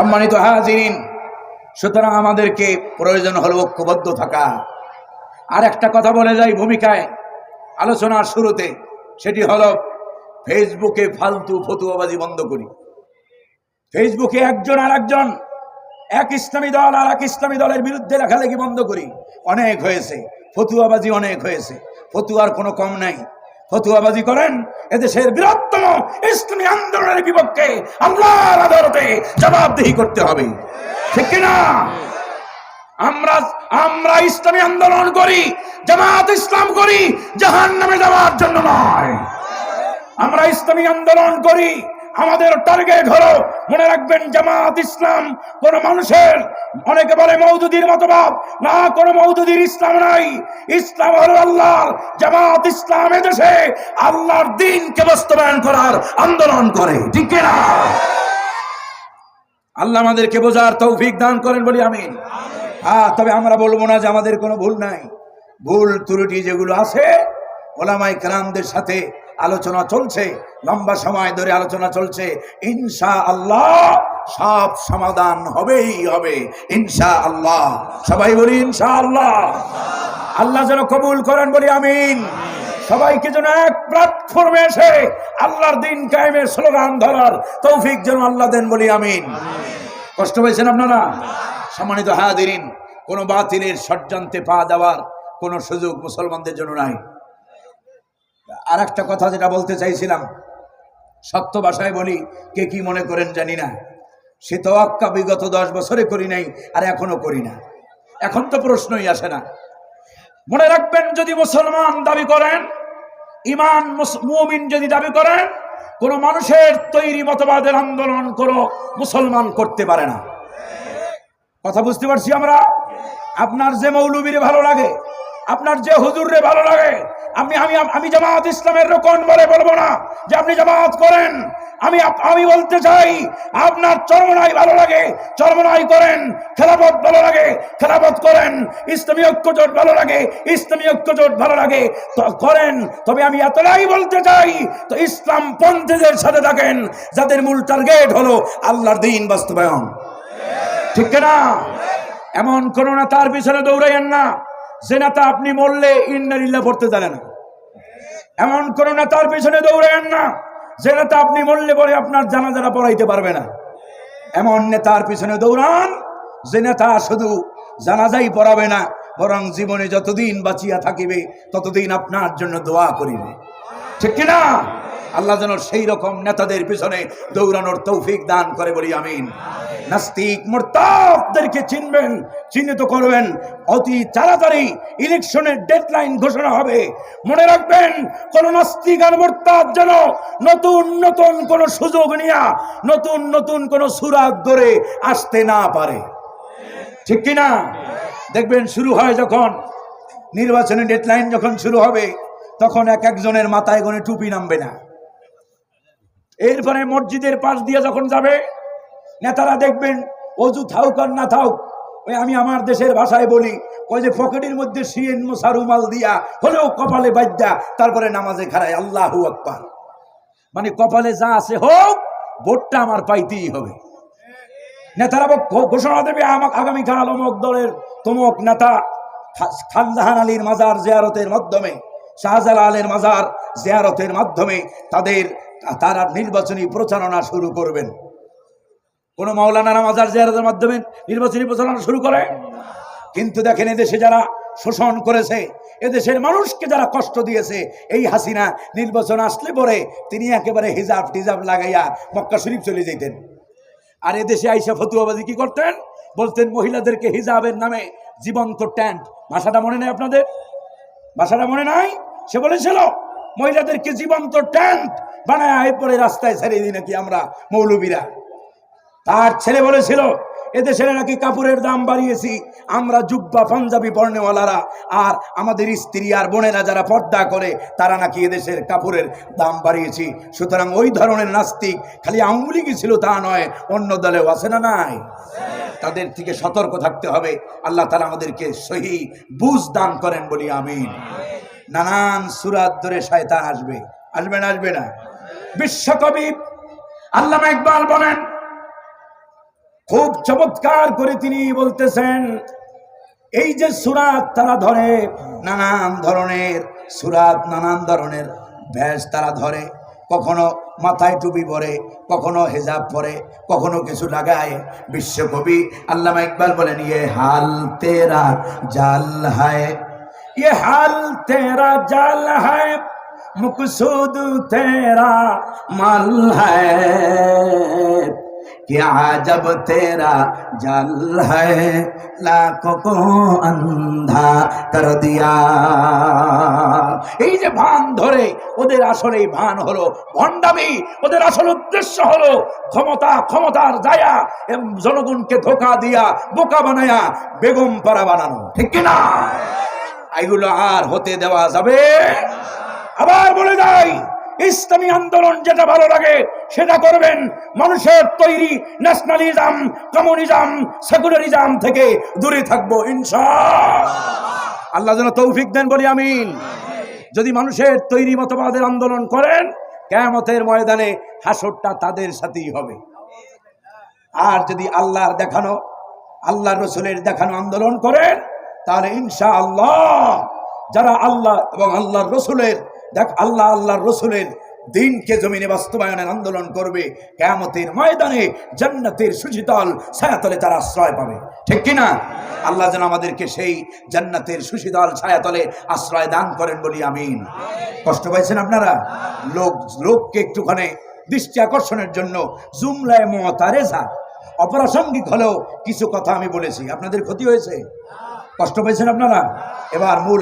সম্মানিত হাজিরিন, সুতরাং আমাদেরকে প্রয়োজন হলো ঐক্যবদ্ধ থাকা। আর একটা কথা বলে যাই ভূমিকায়, আলোচনার শুরুতে, সেটি হলো ফেসবুকে ফালতু ফতুয়াবাজি বন্ধ করি। ফেসবুকে একজন আর একজন, এক ইসলামী দল আর এক ইসলামী দলের বিরুদ্ধে লেখালেখি বন্ধ করি। অনেক হয়েছে, ফতুয়াবাজি অনেক হয়েছে, ফতুয়ার কোনো কম নাই। ফতুয়াবাজি করেন, এদেশের বৃহত্তম ইসলামী আন্দোলনের বিপক্ষে আল্লাহর আদালতে জবাবদিহি করতে হবে। ঠিক কিনা? আমরা আমরা ইসলামী আন্দোলন করি, জামাত ইসলাম করি জাহান নামে যাওয়ার জন্য নয়। আমরা ইসলামী আন্দোলন করি, আমাদের টার্গেট হলো, মনে রাখবেন জামাত ইসলাম কোন মানুষের অনেকে বলে মৌদুদির মতবাদ। না, কোন মৌদুদির ইসলাম নাই। ইসলাম হলো আল্লাহর জামাত ইসলাম এদেশে। আল্লাহর দিনকে বাস্তবায়ন করার আন্দোলন করে। ঠিক না? আল্লাহ আমাদেরকে বোঝার তৌফিক দান করেন বলি আমি। হ্যাঁ তবে আমরা বলব না যে আমাদের কোনো ভুল নাই। ভুল ত্রুটি যেগুলো আছে ওলামাই কালামদের সাথে আলোচনা চলছে, লম্বা সময় ধরে আলোচনা চলছে। ইনশা আল্লাহ সব সমাধান হবেই হবে। ইনশা আল্লাহ সবাই বলি ইনশা আল্লাহ আল্লাহ যেন কবুল করেন, বলি আমিন। সবাইকে যেন এক প্ল্যাটফর্মে এসে আল্লাহর দিন কায়েমের স্লোগান ধরার তৌফিক যেন আল্লাহ দেন, বলি আমিন। কষ্ট পেয়েছেন আপনারা? সম্মানিত হায়াদিন কোনো বাতিলের ষড়যন্ত্রে পা দেওয়ার কোনো সুযোগ মুসলমানদের জন্য নাই। আর একটা কথা যেটা বলতে চাইছিলাম, সত্য ভাষায় বলি, কে কি মনে করেন জানি না। সে তো আক্কা বিগত দশ বছরে করি নাই, আর এখনও করি না। এখন তো প্রশ্নই আসে না। মনে রাখবেন, যদি মুসলমান দাবি করেন, ইমান মুমিন যদি দাবি করেন, কোন মানুষের তৈরি মতবাদের আন্দোলন কোনো মুসলমান করতে পারে না। কথা বুঝতে পারছি আমরা? আপনার যে মৌলবীর ভালো লাগে, আপনার যে হুজুরে ভালো লাগে আমি আমি আমি জামাত ইসলামের রোকন বলে বলব না যে আপনি জামাত করেন। আমি আমি বলতে চাই, আপনার চরমনাই ভালো লাগে, চরমনাই করেন খেলাপথ ভালো লাগে খেলাপথ করেন, ইসলামী ঐক্যজোট ভালো লাগে, ইসলামী ঐক্যজোট ভালো লাগে করেন। তবে আমি এতটাই বলতে চাই, তো ইসলাম পন্থীদের সাথে থাকেন, যাদের মূল টার্গেট হলো আল্লাহর দিন বাস্তবায়ন। ঠিক না এমন কোন নেতার পিছনে দৌড়াইয়েন না। যে নেতা আপনি মরলে ইন্নারিল্লা পড়তে জানে না। এমন কোন নেতার পিছনে দৌড়াইয়েন না। যে নেতা আপনি মরলে পরে আপনার জানাজানা পড়াইতে পারবে না। এমন নেতার পিছনে দৌড়ান যে নেতা শুধু জানাজাই পড়াবে না, বরং জীবনে যতদিন বাঁচিয়া থাকিবে, ততদিন আপনার জন্য দোয়া করিবে। ঠিক কিনা? আল্লাহ যেন সেই রকম নেতাদের পিছনে দৌড়ানোর তৌফিক দান করে বলি, আমিন। নাস্তিক মোরতাবদেরকে চিনবেন, চিহ্নিত করবেন। অতি তাড়াতাড়ি ইলেকশনের ডেডলাইন ঘোষণা হবে। মনে রাখবেন, কোন নাস্তিক আর মোরতাদ যেন নতুন নতুন কোন সুযোগ নিয়া নতুন নতুন কোন সুরাত ধরে আসতে না পারে। ঠিক কিনা? দেখবেন শুরু হয় যখন নির্বাচনের ডেডলাইন যখন শুরু হবে, তখন এক একজনের মাথায় কোনো টুপি নামবে না। এরপরে মসজিদের পাশ দিয়ে যখন যাবে, নেতারা দেখবেন, অজু থাউক আর না থাউক, ওই আমি আমার দেশের ভাষায় বলি, ওই যে পকেটের মধ্যে সিএন মোসারুমাল দিয়া, হলেও কপালে বাদ্যা তারপরে নামাজে খাড়ায় আল্লাহু আকবার। মানে কপালে যা আছে হোক, ভোটটা আমার পাইতেই হবে। নেতারা ঘোষণা দেবে, আমাকে আগামীকাল অমুক দলের তমুক নেতা খানজাহান আলীর মাজার জিয়ারতের মাধ্যমে, শাহজালালের মাজার জিয়ারতের মাধ্যমে তাদের তারা নির্বাচনী প্রচারণা শুরু করবেন। কোন মাওলানারা মাজার জিয়ারতের মাধ্যমে নির্বাচনী প্রচারণা শুরু করে কিন্তু দেখেন এদেশে যারা শোষণ করেছে, এদেশের মানুষকে যারা কষ্ট দিয়েছে, এই হাসিনা নির্বাচন আসলে পরে তিনি একেবারে হিজাব টিজাব লাগাইয়া মক্কা শরীফ চলে যেতেন আর এদেশে আইসা ফতুয়াবাজি কি করতেন? বলতেন, মহিলাদেরকে হিজাবের নামে জীবন্ত ট্যান্ট ভাষাটা মনে নেই আপনাদের? ভাষাটা মনে নাই? সে বলেছিল মহিলাদেরকে জীবন্ত ট্যান্ট বানায় এরপরে রাস্তায় ছেড়ে দিই নাকি আমরা, মৌলবীরা। তার ছেলে বলেছিল এদেশে নাকি কাপড়ের দাম বাড়িয়েছি, আমরা জুব্বা পাঞ্জাবি বর্ণেওয়ালারা আর আমাদের স্ত্রী আর বোনেরা যারা পর্দা করে, তারা নাকি এদেশের কাপড়ের দাম বাড়িয়েছি। সুতরাং ওই ধরনের নাস্তিক খালি আওয়ামী লীগই ছিল তা নয়, অন্য দলেও আছে না নাই? তাদের থেকে সতর্ক থাকতে হবে। আল্লাহ তালা আমাদেরকে সহি বুঝ দান করেন বলি, আমিন। নানান সুরাত ধরে শয়তান আসবে। আসবে না আসবে না। বিশ্বকবি আল্লামা ইকবাল বলেন, খুব চমৎকার করে তিনি বলতেছেন, এই যে সুরাত তারা ধরে, নানান ধরনের সুরাত, নানান ধরনের ভ্যাস তারা ধরে, কখনো মাথায় টুপি পরে, কখনো হেজাব পরে, কখনো কিছু লাগায় বিশ্বকবি আল্লামা ইকবাল বলেন ইয়ে হাল তেরা জাল হায়। ये हाल तेरा जाल है मकसूद तेरा माल है क्या जब तेरा जल है लाखों को अंधा कर दिया এই যে ভান ধরে ওদের আসলে এই ভান হলো ভণ্ডামি ওদের আসল উদ্দেশ্য হলো ক্ষমতা ক্ষমতার জায়া এবং জনগণকে ধোকা দিয়া বোকা বানায়া বেগম পাড়া বানানো ঠিক কিনা এগুলো আর হতে দেওয়া যাবে আবার বলে যাই, ইসলামী আন্দোলন যেটা ভালো লাগে, সেটা করবেন মানুষের তৈরি ন্যাশনালিজম কমিউনিজম সেকুলারিজম থেকে দূরে থাকব ইনশা আল্লাহ যেন তৌফিক দেন বলি আমিন। যদি মানুষের তৈরি মতবাদের আন্দোলন করেন কেমতের ময়দানে হাসরটা তাদের সাথেই হবে। আর যদি আল্লাহর দেখানো, আল্লাহ রসুলের দেখানো আন্দোলন করেন তাহলে ইনশা আল্লাহ যারা আল্লাহ এবং আল্লাহর রসুলের, দেখ আল্লাহ আল্লাহর রসুলের দিনকে জমিনে বাস্তবায়নের আন্দোলন করবে, কেয়ামতের ময়দানে জান্নাতের সুশীতল ছায়াতলে তারা আশ্রয় পাবে। ঠিক কিনা? আল্লাহ যেন আমাদেরকে সেই জান্নাতের সুশীতল ছায়াতলে আশ্রয় দান করেন বলি, আমিন। কষ্ট পাইছেন আপনারা? লোক, লোককে একটুখানি দৃষ্টি আকর্ষণের জন্য জুমলায় মতারেজা, অপ্রাসঙ্গিক হলেও কিছু কথা আমি বলেছি। আপনাদের ক্ষতি হয়েছে? কষ্ট পেয়েছেন আপনারা? এবার মূল